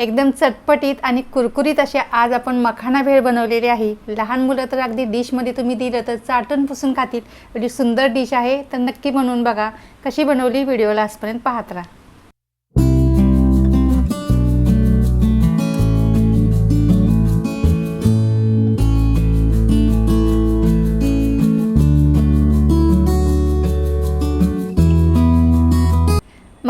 एकदम चटपटीत आणि कुरकुरीत असे आज आपण मखाना भेळ बनवलेली आहे. लहान मुलं तर अगदी डिशमध्ये तुम्ही दिलं तर चाटून पुसून खातील. एवढी सुंदर डिश आहे तर नक्की बनवून बघा. कशी बनवली? व्हिडिओला आजपर्यंत पाहत राहा.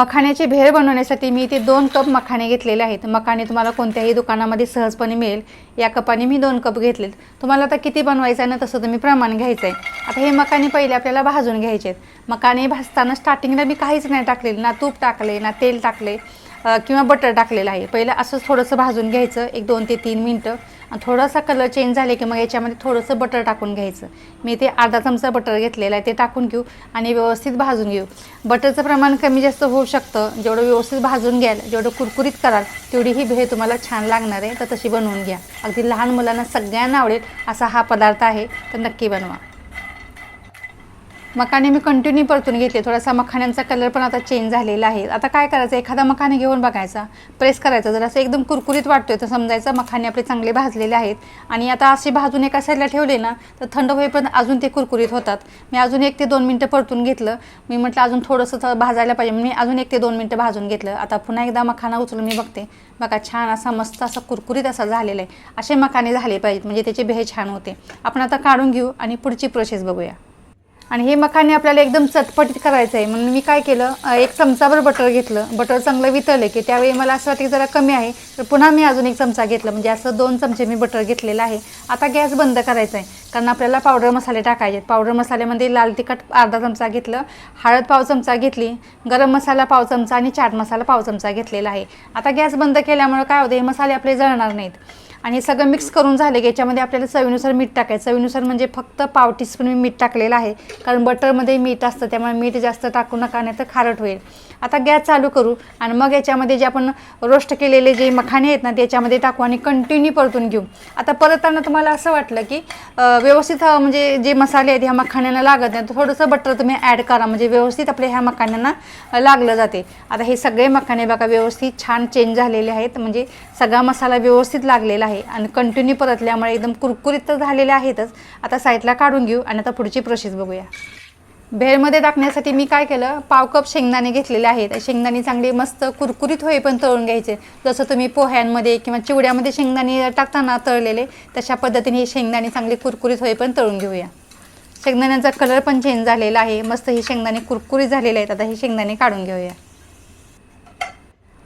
मखाण्याची भेळ बनवण्यासाठी मी इथे दोन कप मखाणे घेतलेले आहेत. मखाणे तुम्हाला कोणत्याही दुकानामध्ये सहजपणे मिळेल. या कपाने मी दोन कप घेतलेत. तुम्हाला आता किती बनवायचं आहे ना तसं तुम्ही प्रमाण घ्यायचं आहे. आता हे मखाणे पहिले आपल्याला भाजून घ्यायचे आहेत. मखाणे भाजताना स्टार्टिंगला मी काहीच नाही टाकलेलं. ना तूप टाकले ना तेल टाकले. किंवा बटर टाकलेलं आहे. पहिलं असंच थोडंसं भाजून घ्यायचं एक दोन ते तीन मिनटं. आणि थोडासा कलर चेंज झाले की मग याच्यामध्ये थोडंसं बटर टाकून घ्यायचं. मी ते अर्धा चमचा बटर घेतलेला आहे ते टाकून घेऊ आणि व्यवस्थित भाजून घेऊ. बटरचं प्रमाण कमी जास्त होऊ शकतं. जेवढं व्यवस्थित भाजून घ्याल जेवढं कुरकुरीत कराल तेवढी ही भेळ तुम्हाला छान लागणार आहे. तर तशी बनवून घ्या. अगदी लहान मुलांना सगळ्यांना आवडेल असा हा पदार्थ आहे तर नक्की बनवा. मखाने मी कंटिन्यू परतून घेतले. थोडासा मखाण्यांचा कलर पण आता चेंज झालेला आहे. आता काय करायचं? एखादा मखाने घेऊन बघायचा. प्रेस करायचा. जर असं एकदम कुरकुरीत वाटतोय तर समजायचं मखाने आपले चांगले भाजलेले आहेत. आणि आता असे भाजून एका साईडला ठेवले ना तर थंड होईपर्यंत अजून ते कुरकुरीत होतात. मी अजून एक ते दोन मिनटं परतून घेतलं. मी म्हटलं अजून थोडंसं तर भाजायला पाहिजे. मी अजून एक ते दोन मिनटं भाजून घेतलं. आता पुन्हा एकदा मखाना उचलून मी बघते. बघा छान असा मस्त असा कुरकुरीत असा झालेला आहे. असे मखाने झाले पाहिजेत. म्हणजे त्याचे भेळ छान होते. आपण आता काढून घेऊ आणि पुढची प्रोसेस बघूया. आणि हे मखाने आपल्याला एकदम चटपटीत करायचं आहे म्हणून मी काय केलं एक चमचाभर बटर घेतलं. बटर चांगलं वितळलं की त्यावेळी मला असं वाटतं की जरा कमी आहे. तर पुन्हा मी अजून एक चमचा घेतलं. म्हणजे असं दोन चमचे मी बटर घेतलेलं आहे. आता गॅस बंद करायचा आहे कारण आपल्याला पावडर मसाले टाकायचे आहेत. पावडर मसाल्यामध्ये लाल तिखट अर्धा चमचा घेतलं. हळद पाव चमचा घेतली. गरम मसाला पाव चमचा आणि चाट मसाला पाव चमचा घेतलेला आहे. आता गॅस बंद केल्यामुळे काय होते? हे मसाले आपले जळणार नाहीत. आणि हे सगळं मिक्स करून झालं की याच्यामध्ये आपल्याला चवीनुसार मीठ टाकायचं. चवीनुसार म्हणजे फक्त पाव टीस्पून मी मीठ टाकलेलं आहे. कारण बटरमध्ये मीठ असतं त्यामुळे मीठ जास्त टाकू नका नाही तर खारट होईल. आता गॅस चालू करू आणि मग याच्यामध्ये जे आपण रोस्ट केलेले जे मखाने आहेत ना त्याच्यामध्ये टाकू आणि कंटिन्यू परतून घेऊ. आता परतताना तुम्हाला असं वाटलं की व्यवस्थित म्हणजे जे मसाले आहेत ह्या मखाण्यांना लागत नाही. तर थोडंसं बटर तुम्ही ॲड करा. म्हणजे व्यवस्थित आपल्या ह्या मखाण्यांना लागलं जाते. आता हे सगळे मखाने बघा व्यवस्थित छान चेंज झालेले आहेत. म्हणजे सगळा मसाला व्यवस्थित लागलेला आहे. आहे. आणि कंटिन्यू परतल्यामुळे एकदम कुरकुरीत तर झालेले आहेतच. आता साईडला काढून घेऊ आणि आता पुढची प्रोसेस बघूया. भेळमध्ये टाकण्यासाठी मी काय केलं? पाव कप शेंगदाणे घेतलेले आहेत. शेंगदाणे चांगले मस्त कुरकुरीत होईपर्यंत तळून घ्यायचे. जसं तुम्ही पोह्यांमध्ये किंवा चिवड्यामध्ये शेंगदाणे टाकताना तळलेले तशा पद्धतीने हे शेंगदाणे चांगले कुरकुरीत होईपर्यंत तळून घेऊया. शेंगदाण्याचा कलर पण चेंज झालेला आहे. मस्त हे शेंगदाणे कुरकुरीत झालेले आहेत. आता हे शेंगदाणे काढून घेऊया.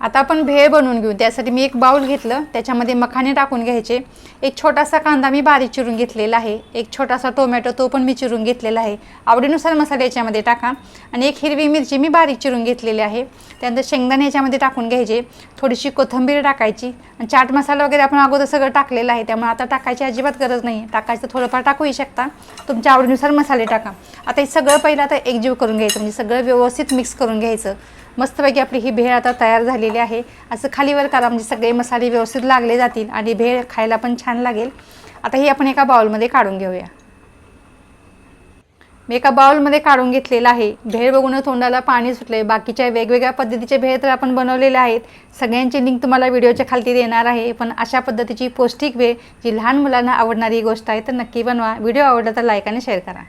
आता आपण भेळ बनवून घेऊ. त्यासाठी मी एक बाउल घेतलं. त्याच्यामध्ये मखाने टाकून घ्यायचे. एक छोटासा कांदा मी बारीक चिरून घेतलेला आहे. एक छोटासा टोमॅटो तो पण मी चिरून घेतलेला आहे. आवडीनुसार मसाले याच्यामध्ये टाका. आणि एक हिरवी मिरची मी बारीक चिरून घेतलेली आहे. त्यानंतर शेंगदाणे याच्यामध्ये टाकून घ्यायचे. थोडीशी कोथिंबीर टाकायची. आणि चाट मसाला वगैरे आपण अगोदर सगळं टाकलेलं आहे. त्यामुळे आता टाकायची अजिबात गरज नाही. टाकायचं थोडंफार टाकूही शकता. तुमच्या आवडीनुसार मसाले टाका. आता हे सगळं पहिलं आता एकजीव करून घ्यायचं. म्हणजे सगळं व्यवस्थित मिक्स करून घ्यायचं. मस्तपैकी आपली ही भेळ आता तयार झालेली आहे. असं खालीवर करा म्हणजे सगळे मसाले व्यवस्थित लागले जातील आणि भेळ खायला पण छान लागेल. आता ही आपण एका बाउलमध्ये काढून घेऊया. मी एका बाउलमध्ये काढून घेतलेलं आहे. भेळ बघून तोंडाला पाणी सुटले बाकीच्या वेगवेगळ्या पद्धतीचे भेळ तर आपण बनवलेले आहेत. सगळ्यांची लिंक तुम्हाला व्हिडिओच्या खालती देणार आहे. पण अशा पद्धतीची पौष्टिक भेळ जी लहान मुलांना आवडणारी गोष्ट आहे तर नक्की बनवा. व्हिडिओ आवडला तर लाईक आणि शेअर करा.